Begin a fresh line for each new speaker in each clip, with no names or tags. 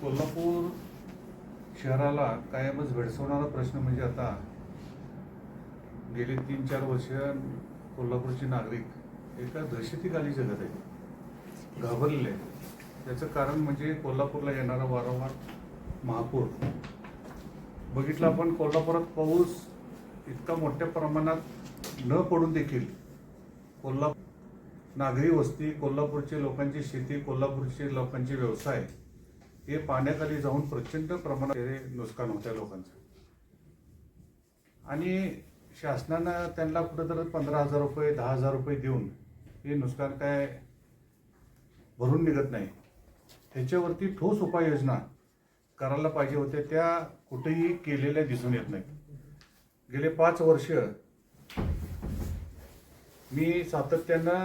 कोल्हापूर शहराला कायमच भेडसवणारा प्रश्न म्हणजे आता गेले तीन चार वर्ष कोल्हापूरचे नागरिक एका दहशतीखाली जगत आहेत. घाबरलेले आहेत. त्याचं कारण म्हणजे कोल्हापूरला येणारा वारंवार महापूर. बघितलं आपण कोल्हापुरात पाऊस इतका मोठ्या प्रमाणात न पडून देखील कोल्हापूर नागरी वस्ती कोल्हापूरचे लोकांची शेती कोल्हापूरचे लोकांचे व्यवसाय हे पाण्याखाली जाऊन प्रचंड प्रमाणात हे नुकसान होत्या लोकांचं. आणि शासनानं त्यांना कुठंतरी पंधरा हजार रुपये दहा हजार रुपये देऊन हे नुकसान काय भरून निघत नाही. ह्याच्यावरती ठोस उपाययोजना करायला पाहिजे होत्या त्या कुठेही केलेल्या दिसून येत नाही गेले पाच वर्ष मी सातत्यानं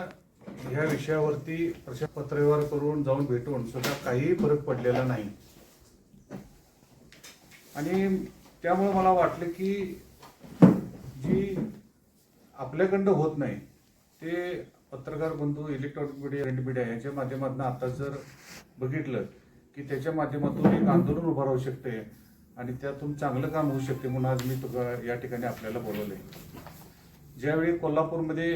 ह्या विषयावरती प्रशा पत्रव्यवहार करून जाऊन भेटून सुद्धा काहीही फरक पडलेला नाही. आणि त्यामुळे मला वाटलं की जी आपल्याकडं होत नाही ते पत्रकार बंधू इलेक्ट्रॉनिक मीडिया प्रिंट मीडिया याच्या माध्यमातून आता जर बघितलं की त्याच्या माध्यमातून एक आंदोलन उभं राहू शकते आणि त्यातून चांगलं काम होऊ शकते म्हणून आज मी तुका या ठिकाणी आपल्याला बोलवलं आहे ज्यावेळी कोल्हापूरमध्ये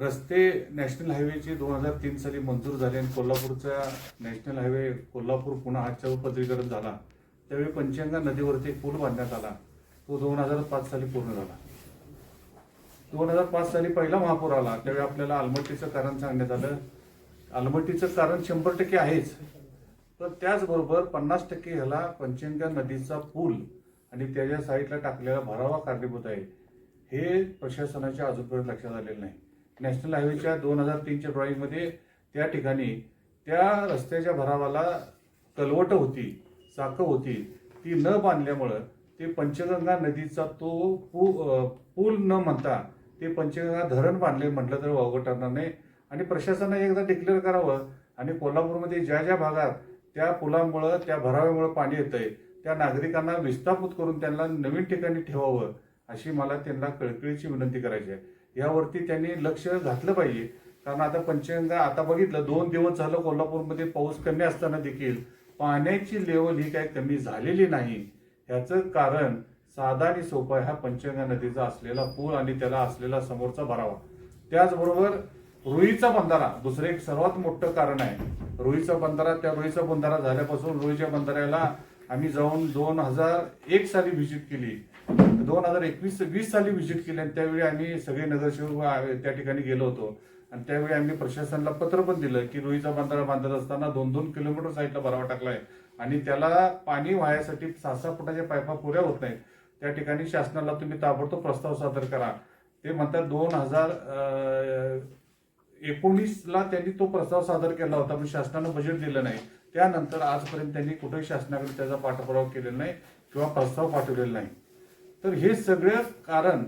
रस्ते नॅशनल हायवेचे दोन हजार तीन साली मंजूर झाले आणि कोल्हापूरचा नॅशनल हायवे कोल्हापूर पुन्हा आजच्या पदरीकरण झाला. त्यावेळी पंचगंगा नदीवरती पूल बांधण्यात आला. तो दोन हजार पाच साली पूर्ण झाला. दोन हजार पाच साली पहिला महापूर आला. त्यावेळी आपल्याला आलमट्टीचं कारण सांगण्यात आलं. आलमट्टीचं कारण शंभर टक्के आहेच. पण त्याचबरोबर पन्नास टक्के ह्याला पंचगंगा नदीचा पूल आणि त्याच्या साईडला टाकलेला भरावा कारणीभूत आहे. हे प्रशासनाच्या अजूनपर्यंत लक्षात आलेलं नाही. नॅशनल हायवेच्या दोन हजार तीनच्या ड्रॉईंगमध्ये त्या ठिकाणी त्या रस्त्याच्या भरावाला कलवट होती चाकं होती. ती न बांधल्यामुळं ते पंचगंगा नदीचा तो पू पूल न म्हणता ते पंचगंगा धरण बांधले म्हटलं तर वावगं ठरणार नाही. आणि प्रशासनाने एकदा डिक्लेअर करावं आणि कोल्हापूरमध्ये ज्या ज्या भागात त्या पुलामुळं त्या भराव्यामुळं पाणी येतंय त्या नागरिकांना विस्थापित करून त्यांना नवीन ठिकाणी ठेवावं अशी मला त्यांना कळकळीची विनंती करायची आहे. यावरती त्यांनी लक्ष घातलं पाहिजे. कारण आता पंचगंगा आता बघितलं दोन दिवस झालं कोल्हापूरमध्ये पाऊस कमी असताना देखील पाण्याची लेवल ही काही कमी झालेली नाही. ह्याचं कारण साधा आणि सोपा हा पंचगंगा नदीचा असलेला पूल आणि त्याला असलेला समोरचा भरावा त्याचबरोबर रुईचा बंधारा दुसरं एक सर्वात मोठं कारण आहे. रुईचा बंधारा त्या रुईचा बंधारा झाल्यापासून रुईच्या बंधाऱ्याला आम्ही जाऊन दोन हजार एक साली व्हिजिट केली. दोन हजार एकवीस वीस साली व्हिजिट केली आणि त्यावेळी आम्ही सगळे नगरसेवक त्या ठिकाणी गेलो होतो. आणि त्यावेळी आम्ही प्रशासनाला पत्र पण दिलं की रुईचा बांधारा बांधत असताना दोन दोन किलोमीटर साईडला भरावा टाकलाय आणि त्याला पाणी वाहण्यासाठी सहा सहा फुटाच्या पायपा पुऱ्या होत नाहीत. त्या ठिकाणी शासनाला तुम्ही ताबडतोब प्रस्ताव सादर करा. ते म्हणतात दोन हजार एकोणीसला त्यांनी तो प्रस्ताव सादर केला होता पण शासनानं बजेट दिलं नाही. त्यानंतर आजपर्यंत त्यांनी कुठेही शासनाकडे त्याचा पाठपुरावा केलेला नाही किंवा प्रस्ताव पाठवलेला नाही. तर हे सगळं कारण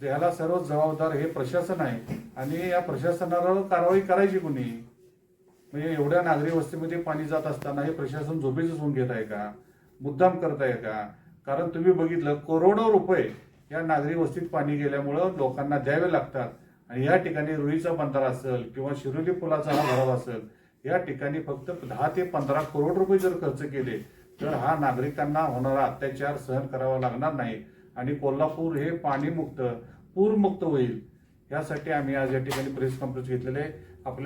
ज्याला सर्व जबाबदार हे प्रशासन आहे आणि या प्रशासनावर कारवाई करायची कुणी? म्हणजे एवढ्या नागरी वस्तीमध्ये पाणी जात असताना हे प्रशासन झोपेच होऊन घेत आहे का? मुद्दाम करत आहे का? कारण तुम्ही बघितलं करोडो रुपये या नागरी वस्तीत पाणी गेल्यामुळं लोकांना द्यावे लागतात. आणि या ठिकाणी रुईचा बंधारा असेल किंवा शिरोली पुलाचा हा भराव असेल या ठिकाणी फक्त दहा ते पंधरा करोड रुपये जर खर्च केले तर हा नागरिकांना होणारा अत्याचार सहन करावा लागणार नाही. आणि कोल्हापूर हे पाणीमुक्त पूरमुक्त होईल. यासाठी आम्ही आज या ठिकाणी प्रेस कॉन्फरन्स घेतलेले आहे.